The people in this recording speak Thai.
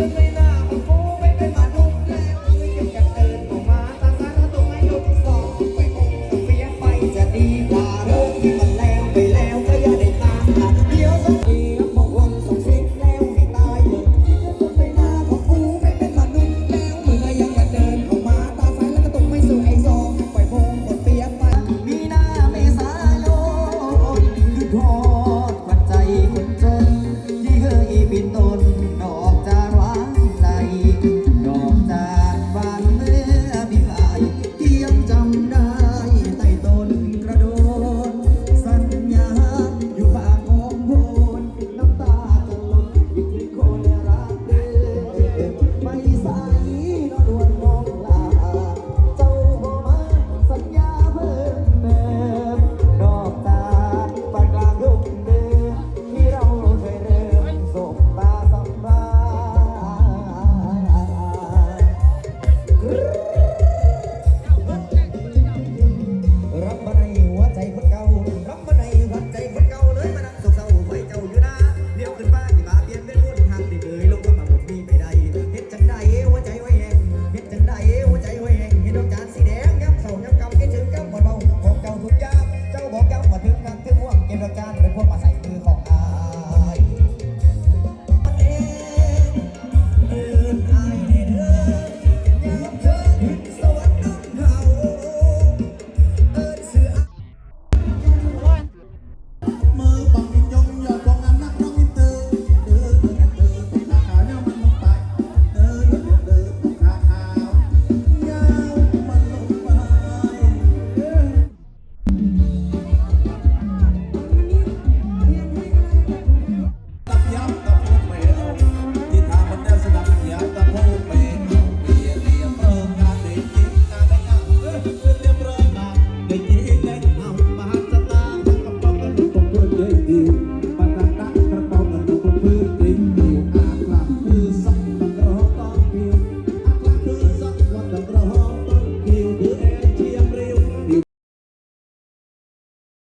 Thank you. เกิดการเป็นพวกภาษา